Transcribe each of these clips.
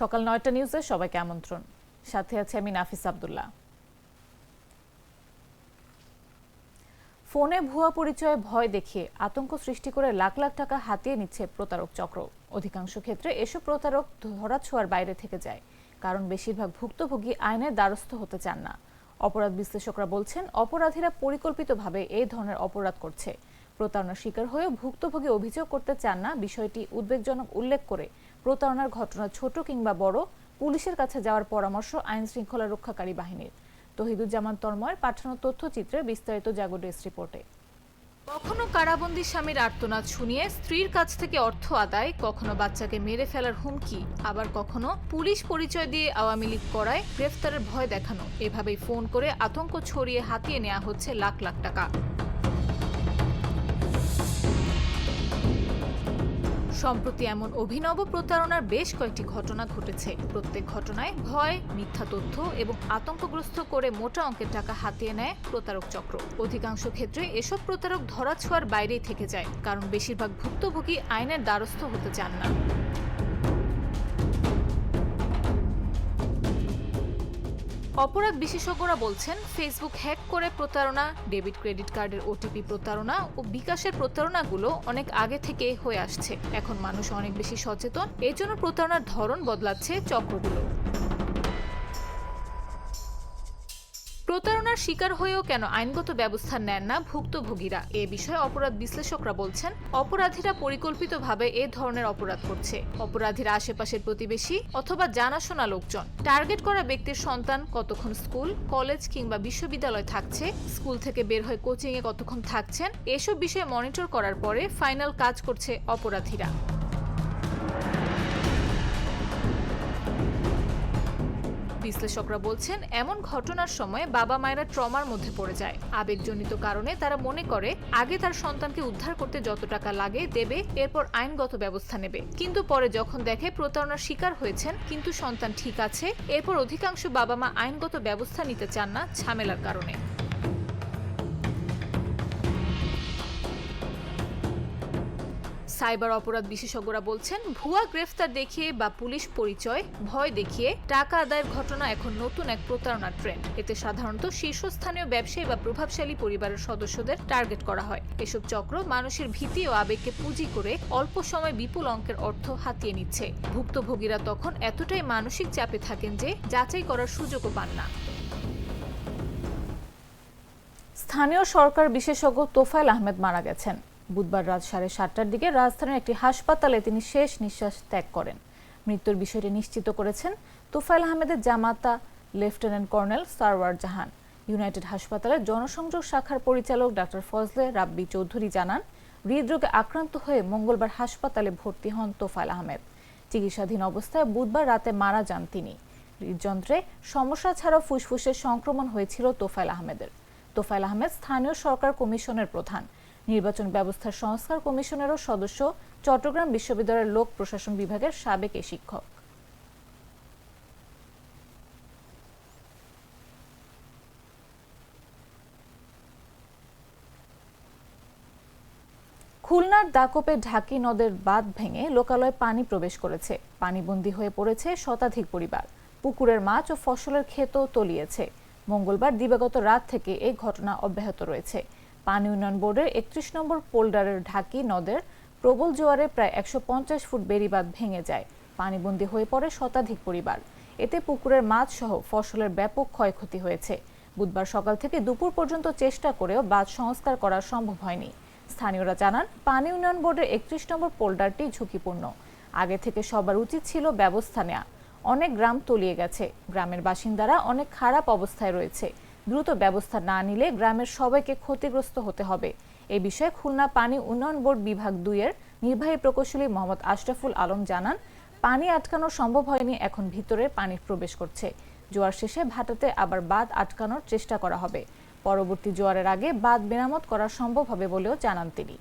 সকাল নয়টা নিউজে সবাইকে আমন্ত্রণ। সাথে আছে আমি নাফিস আব্দুল্লাহ। ফোনে ভুয়া পরিচয়ে ভয় দেখিয়ে আতঙ্ক সৃষ্টি করে লাখ লাখ টাকা হাতিয়ে নিচ্ছে প্রতারক চক্র। অধিকাংশ ক্ষেত্রে এসব প্রতারক ধরাছোঁয়ার বাইরে থেকে যায়, কারণ বেশিরভাগ ভুক্তভোগী আইনের দ্বারস্থ হতে চান না। অপরাধ বিশ্লেষকরা বলছেন, অপরাধীরা পরিকল্পিতভাবে এই ধরনের অপরাধ করছে। প্রতারণার শিকার হয়েও ভুক্তভোগী অভিযোগ করতে চান না, বিষয়টি উদ্বেগজনক উল্লেখ করে প্রতারণার ঘটনা ছোট কিংবা বড়, পুলিশের কাছে যাওয়ার পরামর্শ আইন শৃঙ্খলা রক্ষাকারী বাহিনীর। তহিদুজ্জামান তন্ময়ের পাঠানো তথ্যচিত্রে বিস্তারিত জাগো ডেস্ক রিপোর্টে। কখনো কারাবন্দী স্বামীর আর্তনাদ শুনিয়ে স্ত্রীর কাছ থেকে অর্থ আদায়, কখনো বাচ্চাকে মেরে ফেলার হুমকি, আবার কখনো পুলিশ পরিচয় দিয়ে আওয়ামী লীগ করায় গ্রেফতারের ভয় দেখানো। এভাবেই ফোন করে আতঙ্ক ছড়িয়ে হাতিয়ে নেওয়া হচ্ছে লাখ লাখ টাকা। সম্প্রতি এমন অভিনব প্রতারণার বেশ কয়েকটি ঘটনা ঘটেছে। প্রত্যেক ঘটনায় ভয়, মিথ্যা তথ্য এবং আতঙ্কগ্রস্ত করে মোটা অঙ্কের টাকা হাতিয়ে নেয় প্রতারক চক্র। অধিকাংশ ক্ষেত্রে এসব প্রতারক ধরাছোঁয়ার বাইরেই থেকে যায়, কারণ বেশিরভাগ ভুক্তভোগী আইনের দ্বারস্থ হতে চান না। অপরাধ বিশেষজ্ঞরা বলছেন ফেসবুক হ্যাক করে প্রতারণা ডেবিট ক্রেডিট কার্ডের ওটিপি প্রতারণা ও বিকাশের প্রতারণাগুলো অনেক আগে থেকে হয়ে আসছে। এখন মানুষ অনেক বেশি সচেতন, এজন্য জন্য প্রতারণার ধরন বদলাচ্ছে চক্রগুলো। প্রতারণার শিকার হয়েও কেন আইনগত ব্যবস্থা নেন না ভুক্তভোগীরা? এ বিষয়ে অপরাধ বিশ্লেষকরা বলছেন, অপরাধীরা পরিকল্পিতভাবে এ ধরনের অপরাধ করছে। অপরাধীরা আশেপাশের প্রতিবেশী অথবা জানাশোনা লোকজন। টার্গেট করা ব্যক্তির সন্তান কতক্ষণ স্কুল, কলেজ কিংবা বিশ্ববিদ্যালয় থাকছে, স্কুল থেকে বের হয়ে কোচিংয়ে কতক্ষণ থাকছেন, এসব বিষয়ে মনিটর করার পরে ফাইনাল কাজ করছে অপরাধীরা। বিশ্লেষকরা বলছেন, এমন ঘটনার সময় বাবা মায়েরা ট্রমার মধ্যে পড়ে যায়। আবেগজনিত কারণে তারা মনে করে, আগে তার সন্তানকে উদ্ধার করতে যত টাকা লাগে, দেবে, এরপর আইনগত ব্যবস্থা নেবে। কিন্তু পরে যখন দেখে, প্রতারণার শিকার হয়েছেন, কিন্তু সন্তান ঠিক আছে, এরপর অধিকাংশ বাবা মা আইনগত ব্যবস্থা নিতে চান না ঝামেলার কারণে। সাইবার অপরাধ বিশেষজ্ঞরা বলছেন, ভুয়া গ্রেফতার দেখিয়ে বা পুলিশ পরিচয়, ভয় দেখিয়ে টাকা আদায়ের ঘটনা এখন নতুন এক প্রতারণার ট্রেন্ড। এতে সাধারণত শীর্ষস্থানীয় ব্যবসায়ী বা প্রভাবশালী পরিবারের সদস্যদের টার্গেট করা হয়। এসব চক্র মানুষের ভীতি ও আবেগকে পুঁজি করে অল্প সময় বিপুল অঙ্কের অর্থ হাতিয়ে নিচ্ছে। ভুক্তভোগীরা তখন এতটাই মানসিক চাপে থাকেন যে যাচাই করার সুযোগও পান না। স্থানীয় সরকার বিশেষজ্ঞ তোফায়েল আহমেদ মারা গেছেন। বুধবার রাত সাড়ে সাতটার দিকে রাজধানীর একটি হাসপাতালে তিনি শেষ নিঃশ্বাস ত্যাগ করেন। মৃত্যুর বিষয়টি নিশ্চিত করেছেন তোফায়েল আহমেদের জামাতা lieutenant colonel Sarwar Jahan. United হাসপাতালের জনসংযোগ শাখার পরিচালক ডাক্তার ফজলে রাব্বি চৌধুরী জানান, হৃদরোগে আক্রান্ত হয়ে মঙ্গলবার হাসপাতালে ভর্তি হন তোফাইল আহমেদ। চিকিৎসাধীন অবস্থায় বুধবার রাতে মারা যান তিনি। হৃদযন্ত্রে সমস্যা ছাড়াও ফুসফুসের সংক্রমণ হয়েছিল তোফাইল আহমেদের। তোফাইল আহমেদ স্থানীয় সরকার কমিশনের প্রধান। নির্বাচন ব্যবস্থার সংস্কার কমিশনেরও সদস্য চট্টগ্রাম বিশ্ববিদ্যালয়ের লোক প্রশাসন বিভাগের সাবেক এ শিক্ষক। খুলনার দাকপে ঢাকি নদের বাঁধ ভেঙে লোকালয়ে পানি প্রবেশ করেছে। পানিবন্দী হয়ে পড়েছে শতাধিক পরিবার। পুকুরের মাছ ও ফসলের ক্ষেতও তলিয়েছে। মঙ্গলবার দিবাগত রাত থেকে এই ঘটনা অব্যাহত রয়েছে। পানি উন্নয়ন বোর্ডের একত্রিশ নম্বর পোল্ডারের ঢাকি নদের প্রবল জোয়ারে প্রায় একশো পঞ্চাশ ফুট বেড়িবাঁধ ভেঙে যায়। পানিবন্দী হয়ে পড়ে শতাধিক পরিবার। এতে পুকুরের মাছ সহ ফসলের ব্যাপক ক্ষয়ক্ষতি হয়েছে। বুধবার সকাল থেকে দুপুর পর্যন্ত চেষ্টা করেও বাঁধ সংস্কার করা সম্ভব হয়নি। স্থানীয়রা জানান, পানি উন্নয়ন বোর্ডের একত্রিশ নম্বর পোল্ডারটি ঝুঁকিপূর্ণ। আগে থেকে সবার উচিত ছিল ব্যবস্থা নেওয়া অনেক গ্রাম তলিয়ে গেছে। গ্রামের বাসিন্দারা অনেক খারাপ অবস্থায় রয়েছে। দ্রুত ব্যবস্থা না নিলে গ্রামের সবাইকে ক্ষতিগ্রস্ত হতে হবে। এ বিষয়ে খুলনা পানি উন্নয়ন বোর্ড বিভাগ দুইয়ের নির্বাহী প্রকৌশলী মোহাম্মদ আশরাফুল আলম জানান, পানি আটকানো সম্ভব হয়নি, এখন ভিতরে পানি প্রবেশ করছে। জোয়ার শেষে ভাটাতে আবার বাঁধ আটকানোর চেষ্টা করা হবে। পরবর্তী জোয়ারের আগে বাঁধ মেরামত করা সম্ভব হবে বলেও জানান তিনি।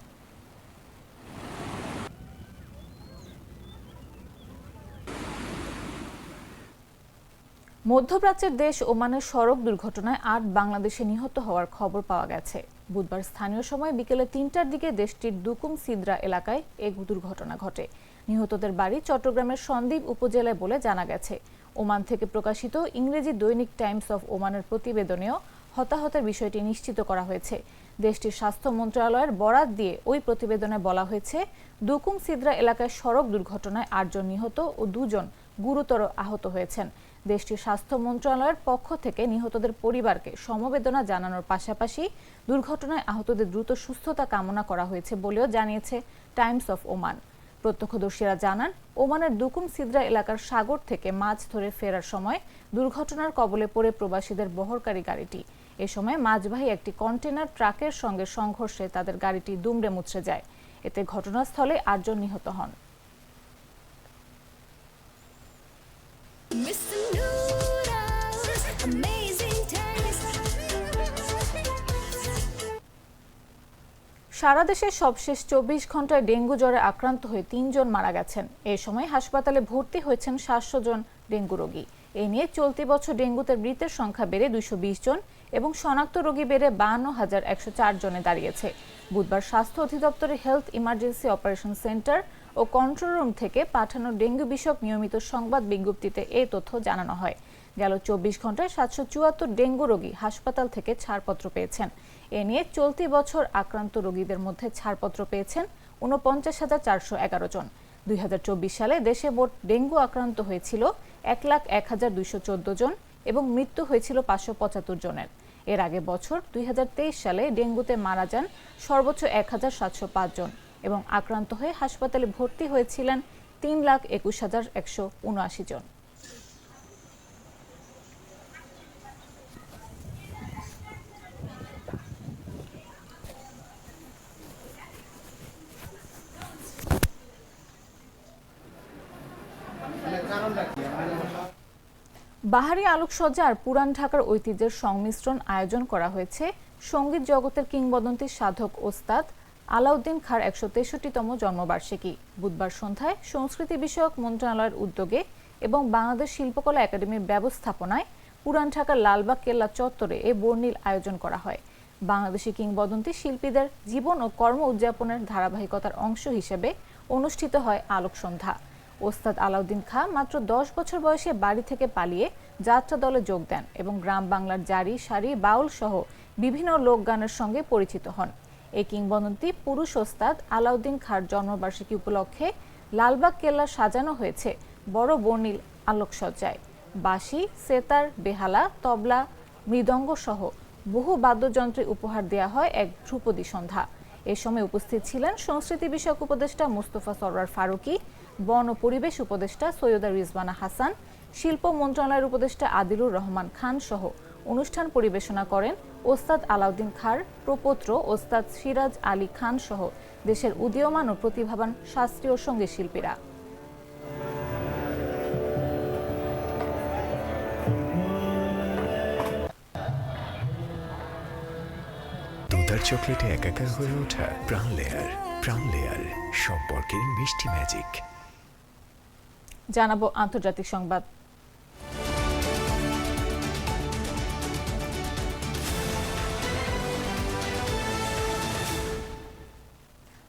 মধ্যপ্রাচ্যের দেশ ওমানের সড়ক দুর্ঘটনায় আট বাংলাদেশে নিহত হওয়ার খবর পাওয়া গেছে। বুধবার স্থানীয় সময় বিকেলে তিনটার দিকে দেশটির দুকুম সিদ্রা এলাকায় এক দুর্ঘটনা ঘটে। নিহতদের বাড়ি চট্টগ্রামের সন্দ্বীপ উপজেলায় বলে জানা গেছে। ওমান থেকে প্রকাশিত ইংরেজি দৈনিক টাইমস অফ ওমানের প্রতিবেদনেও হতাহতের বিষয়টি নিশ্চিত করা হয়েছে। দেশটির স্বাস্থ্য মন্ত্রণালয়ের বরাত দিয়ে ওই প্রতিবেদনে বলা হয়েছে দুকুং সিদ্রা এলাকায় সড়ক দুর্ঘটনায় আটজন নিহত ও দুজন গুরুতর আহত হয়েছেন। দেশটির স্বাস্থ্য মন্ত্রণালয়ের পক্ষ থেকে নিহতদের পরিবারকে সমবেদনা জানানোর পাশাপাশি দুর্ঘটনায় আহতদের দ্রুত সুস্থতা কামনা করা হয়েছে বলেও জানিয়েছে টাইমস অফ ওমান। প্রত্যক্ষদর্শীরা জানান, ওমানের দুকুম সিদ্রা এলাকার সাগর থেকে মাছ ধরে ফেরার সময় দুর্ঘটনার কবলে পড়ে প্রবাসীদের বহরকারী গাড়িটি। এ সময় মাছবাহী একটি কন্টেনার ট্রাকের সঙ্গে সংঘর্ষে তাদের গাড়িটি দুমড়ে মুচড়ে যায়। এতে ঘটনাস্থলে আটজন নিহত হন। সারা দেশে সবশেষ চব্বিশ ঘন্টায় ডেঙ্গু জ্বরে আক্রান্ত হয়ে তিনজন মারা গেছেন। এ সময় হাসপাতালে ভর্তি হয়েছেন সাতশো জন ডেঙ্গু রোগী। এ নিয়ে চলতি বছর ডেঙ্গুতে মৃতের সংখ্যা বেড়ে দুইশো বিশ জন এবং শনাক্ত রোগী বেড়ে বাহান্ন হাজার একশো চার জনে দাঁড়িয়েছে। বুধবার স্বাস্থ্য অধিদপ্তরের হেলথ ইমার্জেন্সি অপারেশন সেন্টার ও কন্ট্রোল রুম থেকে পাঠানো ডেঙ্গু বিষয়ক নিয়মিত সংবাদ বিজ্ঞপ্তিতে এই তথ্য জানানো হয়। গেল চব্বিশ ঘন্টায় সাতশো চুয়াত্তর ডেঙ্গু রোগী হাসপাতাল থেকে ছাড়পত্র পেয়েছেন। এ নিয়ে চলতি বছর আক্রান্ত রোগীদের মধ্যে ছাড়পত্র পেয়েছেন ঊনপঞ্চাশ হাজার চারশো এগারো জন। দুই হাজার চব্বিশ সালে দেশে মোট ডেঙ্গু আক্রান্ত হয়েছিল এক লাখ এক হাজার দুইশো চোদ্দ জন এবং মৃত্যু হয়েছিল পাঁচশো পঁচাত্তর জনের। এর আগে বছর দুই হাজার তেইশ সালে ডেঙ্গুতে মারা যান সর্বোচ্চ এক হাজার সাতশো পাঁচ জন এবং আক্রান্ত হয়ে হাসপাতালে ভর্তি হয়েছিলেন তিন লাখ একুশ হাজার একশো উনআশি জন। বাহারি আলোকসজ্জা আর পুরান ঢাকার ঐতিহ্যের সংমিশ্রণ আয়োজন করা হয়েছে। সংগীত জগতের কিংবদন্তি সাধক ওস্তাদ আলাউদ্দিন খার একশো তেষট্টিতম জন্মবার্ষিকী। বুধবার সন্ধ্যায় সংস্কৃতি বিষয়ক মন্ত্রণালয়ের উদ্যোগে এবং বাংলাদেশ শিল্পকলা একাডেমির ব্যবস্থাপনায় পুরান ঢাকার লালবাগ কেল্লা চত্বরে এ বর্ণিল আয়োজন করা হয়। বাংলাদেশি কিংবদন্তি শিল্পীদের জীবন ও কর্ম উদযাপনের ধারাবাহিকতার অংশ হিসেবে অনুষ্ঠিত হয় আলোক সন্ধ্যা ওস্তাদ আলাউদ্দিন খাঁ মাত্র দশ বছর বয়সে বাড়ি থেকে পালিয়ে যাত্রা দলে যোগ দেন এবং গ্রাম বাংলার জারি, সারি, বাউল সহ বিভিন্ন লোকগানের সঙ্গে পরিচিত হন। এই কিংবদন্তি পুরুষ ওস্তাদ আলাউদ্দিন খাঁর জন্মবার্ষিকী উপলক্ষে লালবাগ কেল্লা সাজানো হয়েছে বড় বর্ণিল আলোকসজ্জায়। বাঁশি, সেতার, বেহালা, তবলা, মৃদঙ্গ সহ বহু বাদ্যযন্ত্রে উপহার দেওয়া হয় এক ধ্রুপদী সন্ধ্যা। এ সময় উপস্থিত ছিলেন সংস্কৃতি বিষয়ক উপদেষ্টা মুস্তফা সরওয়ার ফারুকী বন ও পরিবেশ উপদেষ্টা সৈয়দা রিজবানা হাসান, শিল্প মন্ত্রণালয়ের উপদেষ্টা আদিলুর রহমান খান সহ অনুষ্ঠান পরিবেশনা করেন ওস্তাদ আলাউদ্দিন খার, প্রপৌত্র ওস্তাদ সিরাজ আলী খান সহ দেশের উদীয়মান ও প্রতিভাবান শাস্ত্রীয় সংগীত শিল্পীরা। দুধার চকলেটে একাকার হয়ে ওঠা প্রাণ লেয়ার প্রাণ লেয়ার, সম্পর্কের মিষ্টি ম্যাজিক। জানাব আন্তর্জাতিক সংবাদ।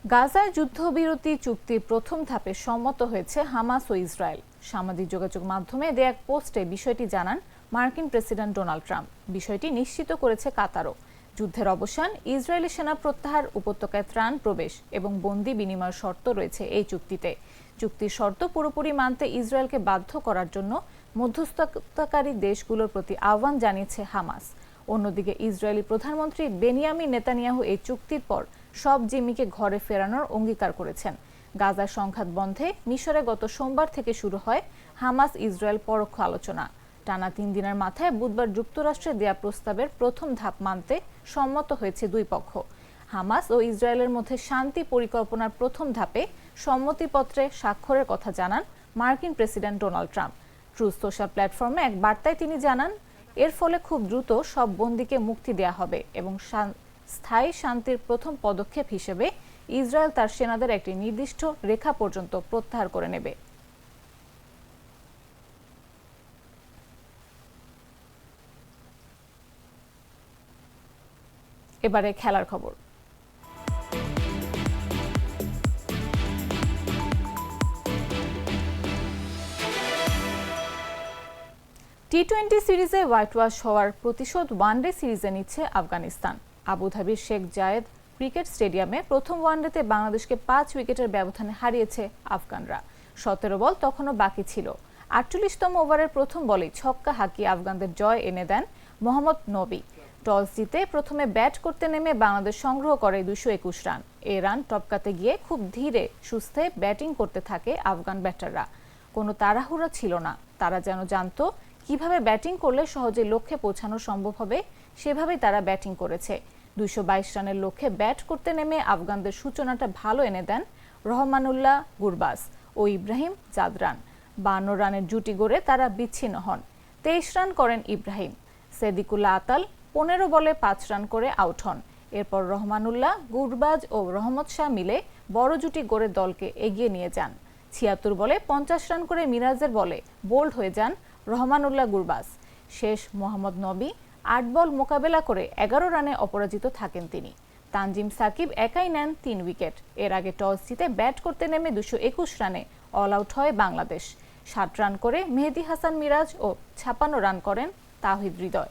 গাজায় যুদ্ধবিরতি চুক্তির প্রথম ধাপে সম্মত হয়েছে হামাস ও ইসরায়েল। সামাজিক যোগাযোগ মাধ্যমে দেয়া এক পোস্টে বিষয়টি জানান মার্কিন প্রেসিডেন্ট ডোনাল্ড ট্রাম্প। বিষয়টি নিশ্চিত করেছে কাতারও। যুদ্ধের অবসান, ইসরায়েলি সেনা প্রত্যাহার, উপত্যকায় ত্রাণ প্রবেশ এবং বন্দি বিনিময়ের শর্ত রয়েছে এই চুক্তিতে। চুক্তির শর্ত পুরোপুরি মানতে ইসরায়েলকে বাধ্য করার জন্য মধ্যস্থতাকারী দেশগুলোর প্রতি আহ্বান জানিয়েছে হামাস। অন্যদিকে ইসরায়েলি প্রধানমন্ত্রী বেনিয়ামিন নেতানিয়াহু এই চুক্তির পর সব জিম্মিকে ঘরে ফেরানোর অঙ্গীকার করেছেন। গাজার সংঘাত বন্ধে মিশরে গত সোমবার থেকে শুরু হয় হামাস ইসরায়েল পরোক্ষ আলোচনা। টানা তিন দিনের মাথায় বুধবার যুক্তরাষ্ট্রে দেয়া প্রস্তাবের প্রথম ধাপ মানতে সম্মত হয়েছে দুই পক্ষ। হামাস ও ইসরায়েলের মধ্যে শান্তি পরিকল্পনার প্রথম ধাপে সম্মতিপত্রে স্বাক্ষরের কথা জানান মার্কিন president Donald Trump. Truth Social প্ল্যাটফর্মে এক বার্তায় তিনি জানান, এর ফলে খুব দ্রুত সব বন্দীকে মুক্তি দেয়া হবে এবং স্থায়ী শান্তির প্রথম পদক্ষেপ হিসেবে ইসরায়েল তার সেনাদের একটি নির্দিষ্ট রেখা পর্যন্ত প্রত্যাহার করে নেবে। এবারে খেলার খবর। টি টোয়েন্টি সিরিজে হোয়াইটওয়াশ হওয়ার প্রতিশোধ ওয়ানডে সিরিজে নিচ্ছে আফগানিস্তান। আবুধাবির শেখ জায়েদ ক্রিকেট স্টেডিয়ামে প্রথম ওয়ানডেতে বাংলাদেশকে পাঁচ উইকেটের ব্যবধানে হারিয়েছে আফগানরা। সতেরো বল তখনও বাকি ছিল। আটচল্লিশতম ওভারের প্রথম বলেই ছক্কা হাঁকিয়ে আফগানদের জয় এনে দেন মোহাম্মদ নবী। টস জিতে প্রথমে ব্যাট করতে নেমে বাংলাদেশ সংগ্রহ করে দুশো একুশ রান। এ রান টপকাতে গিয়ে খুব ধীরে সুস্থে ব্যাটিং করতে থাকে আফগান ব্যাটাররা। কোনো তাড়াহুড়ো ছিল না। তারা যেন জানতো কীভাবে ব্যাটিং করলে সহজে লক্ষ্যে পৌঁছানো সম্ভব হবে, সেভাবেই তারা ব্যাটিং করেছে। দুইশো বাইশ রানের লক্ষ্যে ব্যাট করতে নেমে আফগানদের সূচনাটা ভালো এনে দেন রহমানুল্লাহ গুরবাস ও ইব্রাহিম জাদরান। বান্ন রানের জুটি গড়ে তারা বিচ্ছিন্ন হন। তেইশ রান করেন ইব্রাহিম। সেদিকুল্লাহ আতাল পনেরো বলে পাঁচ রান করে আউট হন। এরপর রহমানুল্লাহ, গুরবাজ ও রহমত শাহ মিলে বড় জুটি গড়ে দলকে এগিয়ে নিয়ে যান। ছিয়াত্তর বলে পঞ্চাশ রান করে মিরাজের বলে বোল্ড হয়ে যান রহমানুল্লাহ গুরবাজ। শেষ মোহাম্মদ নবী আট বল মোকাবেলা করে এগারো রানে অপরাজিত থাকেন তিনি। তানজিম সাকিব একাই নেন তিন উইকেট। এর আগে টস জিতে ব্যাট করতে নেমে দুশো একুশ রানে অল আউট হয় বাংলাদেশ। ষাট রান করে মেহেদি হাসান মিরাজ ও ছাপান্ন রান করেন তাহিদ হৃদয়।